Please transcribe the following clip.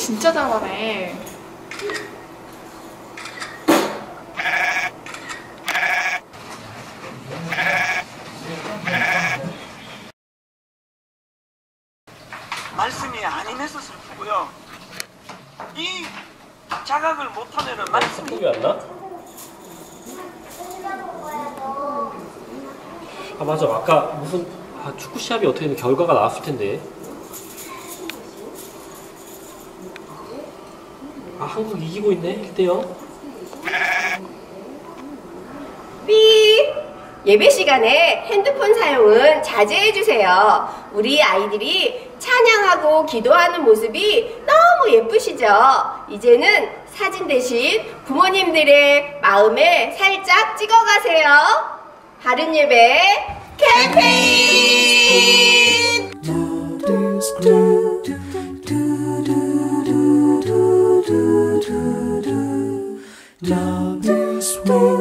진짜 잘하네. 말씀이 아니면서 슬프고요. 이 자각을 못하면은 말씀이 생각이 안 나? 아 맞아 아까 무슨 아, 축구 시합이 어떻게 든 결과가 나왔을 텐데 아 한국 이기고 있네. 1대0 삐. 예배 시간에 핸드폰 사용은 자제해주세요. 우리 아이들이 찬양하고 기도하는 모습이 너무 예쁘시죠? 이제는 사진 대신 부모님들의 마음에 살짝 찍어가세요. 바른 예배 캠페인! Love is war.